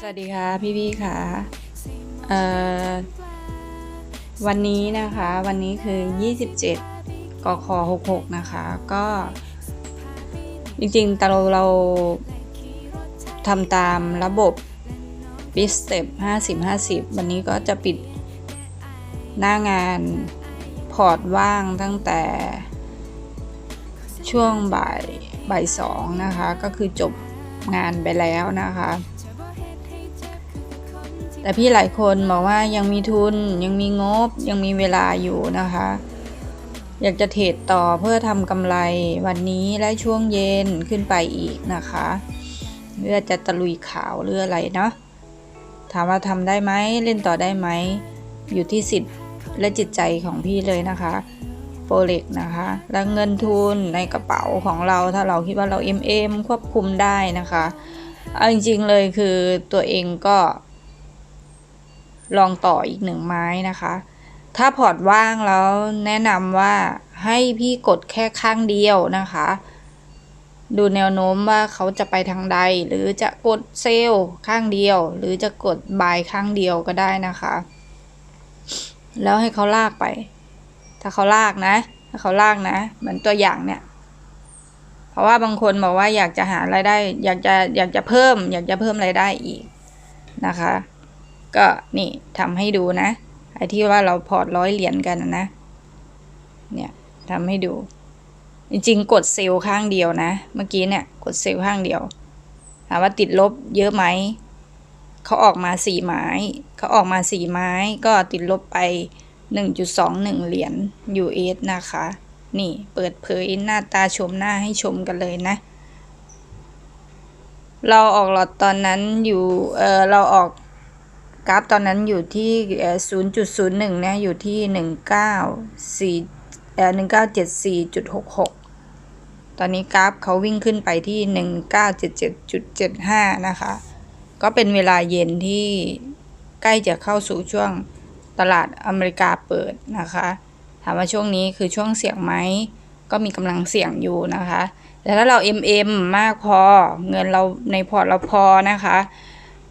สวัสดีค่ะพี่พี่ค่ะวันนี้นะคะวันนี้คือ 27กค66 นะคะ ก็จริงๆแต่เราเราทำตามระบบ b i s t e p 50 50 วันนี้ก็จะปิดหน้างานพอร์ตว่างตั้งแต่ช่วงบ่ายบ่ายสองนะคะ ก็คือจบงานไปแล้วนะคะ แต่พี่หลายคนบอกว่ายังมีทุนยังมีงบยังมีเวลาอยู่นะคะ อยากจะเทรดต่อเพื่อทำกำไรวันนี้และช่วงเย็นขึ้นไปอีกนะคะเพื่อจะตะลุยข่าวหรืออะไรเนาะถามว่าทำได้ไหมเล่นต่อได้ไหม อยู่ที่สิทธิ์และจิตใจของพี่เลยนะคะโปรเล็กนะคะ แล้วเงินทุนในกระเป๋าของเราถ้าเราคิดว่าเรา MM ควบคุมได้นะคะ เอาจริงๆเลยคือตัวเองก็ ลองต่ออีกหนึ่งไม้นะคะ ถ้าพอร์ตว่างแล้วแนะนำว่าให้พี่กดแค่ข้างเดียวนะคะ ดูแนวโน้มว่าเขาจะไปทางใด หรือจะกดเซลล์ข้างเดียว หรือจะกดบายข้างเดียวก็ได้นะคะ แล้วให้เขาลากไป ถ้าเขาลากนะ ถ้าเขาลากนะเหมือนตัวอย่างเนี่ยเพราะว่าบางคนบอกว่าอยากจะหารายได้ อยากจะอยากจะเพิ่ม อยากจะเพิ่มรายได้อีกนะคะ ก็นี่ทำให้ดูนะไอ้ที่ว่าเราพอร์ตร้อยเหรียญกันนะ เนี่ยทำให้ดู จริงๆ กดเซลล์ข้างเดียวนะ เมื่อกี้เนี่ย กดเซลล์ข้างเดียว ถามว่าติดลบเยอะไหม เขาออกมาสี่ไม้ เขาออกมาสี่ไม้ ก็ติดลบไปหนึ่งจุดสองหนึ่งเหรียญ US นะคะ นี่เปิดเผยหน้าตาชมหน้าให้ชมกันเลยนะ เราออกหลอดตอนนั้นอยู่ เออเราออก กราฟตอนนั้นอยู่ที่เอ่อ0.01เนี่ยอยู่ที่ 194เอ่อ1974.66 ตอนนี้กราฟเขาวิ่งขึ้นไปที่ 1977.75 นะคะ ก็เป็นเวลาเย็นที่ใกล้จะเข้าสู่ช่วงตลาดอเมริกาเปิดนะคะ ถามว่าช่วงนี้คือช่วงเสี่ยงไหม ก็มีกำลังเสี่ยงอยู่นะคะ แต่ถ้าเรา MM มากพอ เงินเราในพอร์ตเราพอนะคะ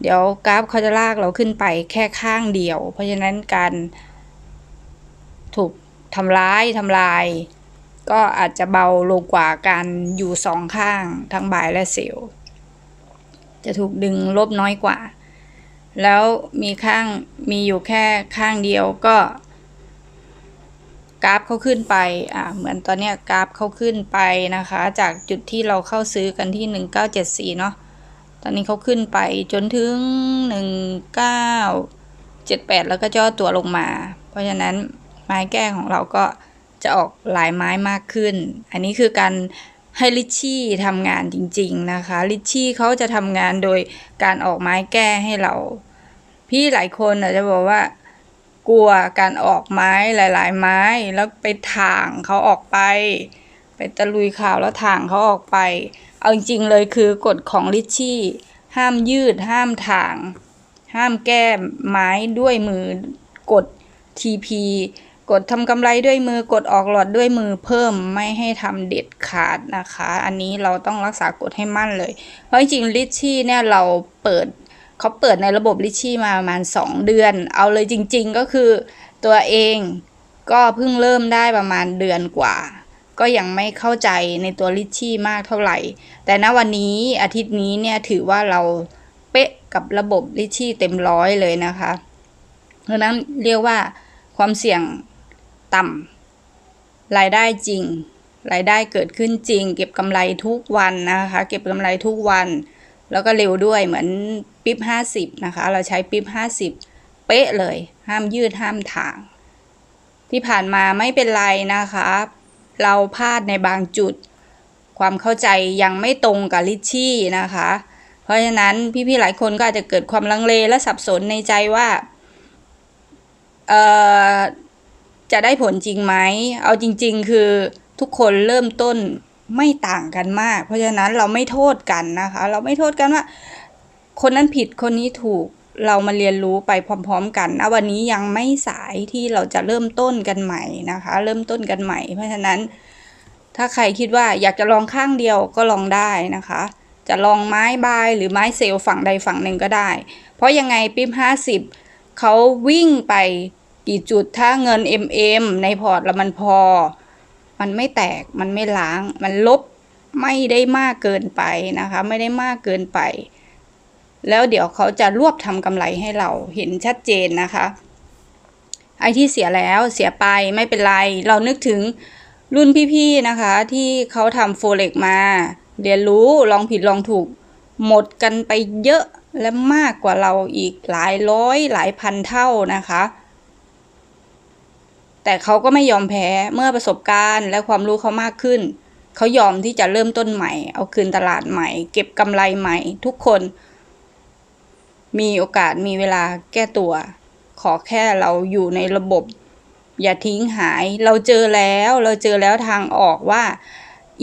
เดี๋ยวกราฟเขาจะลากเราขึ้นไปแค่ข้างเดียว เพราะฉะนั้นการถูกทำร้ายทำลาย ก็อาจจะเบาลงกว่าการอยู่สองข้างทั้งบ่ายและเซลล์จะถูกดึงลบน้อยกว่า แล้วมีข้างมีอยู่แค่ข้างเดียวก็กราฟเขาขึ้นไป อ่า เหมือนตอนเนี้ยกราฟเขาขึ้นไปนะคะ จากจุดที่เราเข้าซื้อกันที่ 1974 เนาะ ตอนนี้เขาขึ้นไปจนถึง 1978 แล้วก็ย่อตัวลงมา เพราะฉะนั้นไม้แก้ของเราก็จะออกหลายไม้มากขึ้น อันนี้คือการให้ลิชชี่ทำงานจริงๆนะคะ ลิชชี่เขาจะทำงานโดยการออกไม้แก้ให้เรา พี่หลายคนอาจจะบอกว่ากลัวการออกไม้หลาย ๆ ไม้แล้วไปถ่างเขาออกไป ไปตะลุยข่าวแล้วถ่างเขาออกไป เอาจริงๆเลยคือกฎของลิชชี่ห้ามยืดห้ามถ่าง ห้ามแก้ไม้ด้วยมือกด TP กดทำกำไรด้วยมือกดออกหลอดด้วยมือเพิ่มไม่ให้ทำเด็ดขาดนะคะ อันนี้เราต้องรักษากฎให้มั่นเลย เพราะจริงลิชชี่เนี่ยเราเปิดเขาเปิดในระบบลิชชี่มาประมาณ 2 เดือน เอาเลยจริง ๆ ก็คือตัวเองก็เพิ่งเริ่มได้ประมาณเดือนกว่า ก็ยังไม่เข้าใจในตัวลิชชี่มากเท่าไหร่ แต่ณวันนี้อาทิตย์นี้เนี่ยถือว่าเราเป๊ะกับระบบลิชี่เต็มร้อยเลยนะคะเพราะนั้นเรียกว่าความเสี่ยงต่ำรายได้จริง รายได้เกิดขึ้นจริง เก็บกำไรทุกวันนะคะ เก็บกำไรทุกวัน แล้วก็เร็วด้วยเหมือนปิ๊บห้าสิบนะคะ เราใช้ปิ๊บห้าสิบเป๊ะเลย ห้ามยืดห้ามถาง ที่ผ่านมาไม่เป็นไรนะคะ เราพลาดในบางจุด ความเข้าใจยังไม่ตรงกับลิชชี่นะคะ เพราะฉะนั้นพี่ๆหลายคนก็อาจจะเกิดความลังเลและสับสนในใจว่าเอ่อจะได้ผลจริงไหม เอาจริง ๆ คือทุกคนเริ่มต้นไม่ต่างกันมาก เพราะฉะนั้นเราไม่โทษกันนะคะ เราไม่โทษกันว่า คนนั้นผิดคนนี้ถูกเรามาเรียนรู้ไปพร้อม ๆ กันนะวันนี้ยังไม่สายที่เราจะเริ่มต้นกันใหม่นะคะ เริ่มต้นกันใหม่ เพราะฉะนั้น ถ้าใครคิดว่าอยากจะลองข้างเดียวก็ลองได้นะคะ จะลองไม้บายหรือไม้เซลล์ฝั่งใดฝั่งหนึ่งก็ได้ เพราะยังไงปิ๊บห้าสิบเขาวิ่งไปกี่จุดถ้าเงิน MM ในพอร์ตแล้วมันพอ มันไม่แตกมันไม่ล้าง มันลบไม่ได้มากเกินไปนะคะ ไม่ได้มากเกินไป แล้วเดี๋ยวเขาจะรวบทำกำไรให้เราเห็นชัดเจนนะคะ ไอ้ที่เสียแล้วเสียไปไม่เป็นไร เรานึกถึง รุ่นพี่ๆนะคะ ที่เขาทำโฟเล็กมา เรียนรู้ลองผิดลองถูก หมดกันไปเยอะและมากกว่าเราอีกหลายร้อยหลายพันเท่านะคะ แต่เขาก็ไม่ยอมแพ้เมื่อประสบการณ์และความรู้เขามากขึ้น เขายอมที่จะเริ่มต้นใหม่ เอาคืนตลาดใหม่ เก็บกำไรใหม่ ทุกคน มีโอกาสมีเวลาแก้ตัว ขอแค่เราอยู่ในระบบ อย่าทิ้งหาย เราเจอแล้วเราเจอแล้วทางออกว่า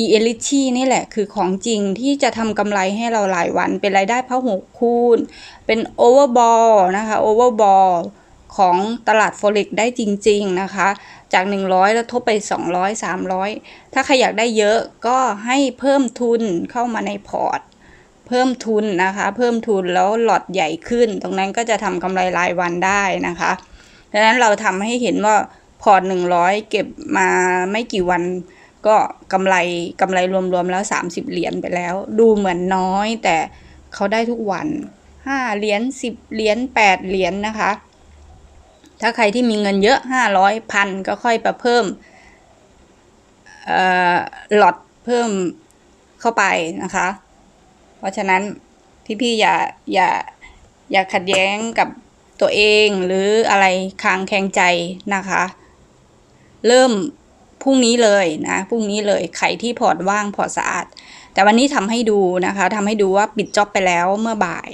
e e l i t y นี่แหละคือของจริงที่จะทำกำไรให้เราหลายวัน เป็นรายได้พหุคูณ เป็น overball นะคะ overball ของตลาด forex ได้จริง ๆ นะคะ จาก 100 แล้วทบไป 200 300 ถ้าใครอยากได้เยอะก็ให้เพิ่มทุนเข้ามาในพอร์ต เพิ่มทุนนะคะ เพิ่มทุนแล้วหลอดใหญ่ขึ้น ตรงนั้นก็จะทำกำไรรายวันได้นะคะดังนั้นเราทำให้เห็นว่า พอร์ต100เก็บมาไม่กี่วัน ก็กำไรกำไรรวมๆแล้ว30เหรียญไปแล้ว ดูเหมือนน้อย แต่เขาได้ทุกวัน5เหรียญ10เหรียญ8เหรียญนะคะ ถ้าใครที่มีเงินเยอะ500พันก็ค่อยไปเพิ่มเอ่อหลอดเพิ่มเข้าไปนะคะ เพราะฉะนั้นพี่ๆอย่าอย่าอย่าขัดแย้งกับตัวเองหรืออะไรคางแข็งใจนะคะ เริ่มพรุ่งนี้เลยนะพรุ่งนี้เลยใครที่พอร์ตว่างพอร์ตสะอาด แต่วันนี้ทำให้ดูนะคะทำให้ดูว่าปิดจ็อบไปแล้วเมื่อบ่าย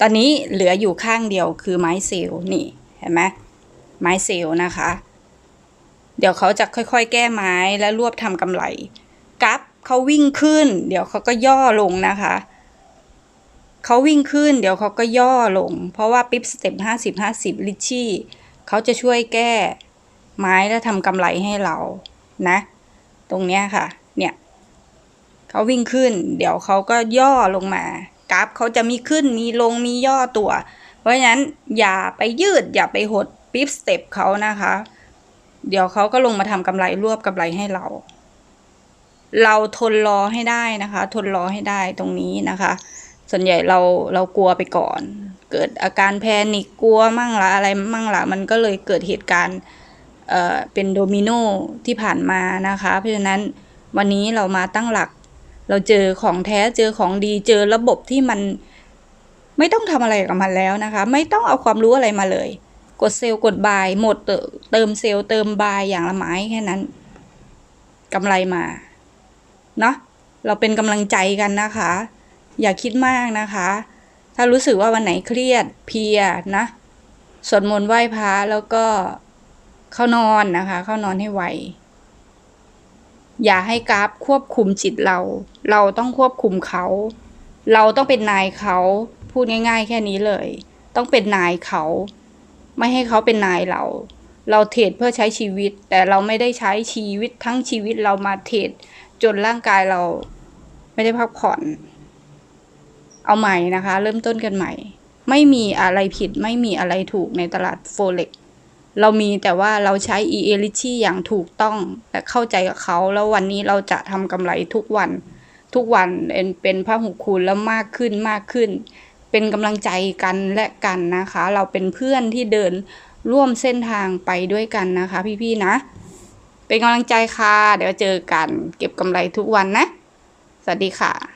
ตอนนี้เหลืออยู่ข้างเดียวคือไม้เซลล์นี่เห็นไหมไม้เซลล์นะคะ เดี๋ยวเขาจะค่อยๆ แก้ไม้และรวบทำกำไรกราฟเขาวิ่งขึ้น เดี๋ยวเขาก็ย่อลงนะคะเขาวิ่งขึ้น เดี๋ยวเขาก็ย่อลง เพราะว่าปิ๊บสเต็ปห้าสิบห้าสิบลิชชี่เขาจะช่วยแก้ ไม้แล้วทำกำไรให้เรานะ ตรงเนี้ยค่ะ เนี่ยเขาวิ่งขึ้น เดี๋ยวเขาก็ย่อลงมากราฟเขาจะมีขึ้นมีลงมีย่อตัว เพราะฉะนั้นอย่าไปยืดอย่าไปหดปิ๊บสเต็ปเขานะคะ เดี๋ยวเขาก็ลงมาทำกำไรรวบกำไรให้เรา เราทนรอให้ได้นะคะ ทนรอให้ได้ตรงนี้นะคะ ส่วนใหญ่เราเรากลัวไปก่อน เกิดอาการแพนิคกลัวมั่งละอะไรมั่งละมันก็เลยเกิดเหตุการณ์ เเป็นโดมิโนที่ผ่านมานะคะ เพราะฉะนั้นวันนี้เรามาตั้งหลัก เราเจอของแท้เจอของดีเจอระบบที่มันไม่ต้องทำอะไรกับมันแล้วนะคะ ไม่ต้องเอาความรู้อะไรมาเลย กดเซลล์กดบายหมดเติมเซลล์เติมบายอย่างละไม้แค่นั้นกำไรมาเนาะเราเป็นกำลังใจกันนะคะ อย่าคิดมากนะคะ ถ้ารู้สึกว่าวันไหนเครียดเพียนะสวดมนต์ไหว้พระแล้วก็ เข้านอนนะคะ เข้านอนให้ไวอย่าให้กราฟควบคุมจิตเรา เราต้องควบคุมเขา เราต้องเป็นนายเขา พูดง่าย ๆ แค่นี้เลย ต้องเป็นนายเขา ไม่ให้เขาเป็นนายเรา เราเทรดเพื่อใช้ชีวิต แต่เราไม่ได้ใช้ชีวิตทั้งชีวิตเรามาเทรดจนร่างกายเรา ไม่ได้พักผ่อน เอาใหม่นะคะ เริ่มต้นกันใหม่ ไม่มีอะไรผิดไม่มีอะไรถูกในตลาดโฟเล็ก เรามีแต่ว่าเราใช้ e e l i t y อย่างถูกต้องและเข้าใจกับเขา แล้ววันนี้เราจะทำกำไรทุกวัน ทุกวันเป็นเป็นพระหุคูณแล้วมากขึ้นมากขึ้น เป็นกำลังใจกันและกันนะคะ เราเป็นเพื่อนที่เดินร่วมเส้นทางไปด้วยกันนะคะ พี่ๆนะ เป็นกำลังใจค่ะ เดี๋ยวเจอกัน เก็บกำไรทุกวันนะ สวัสดีค่ะ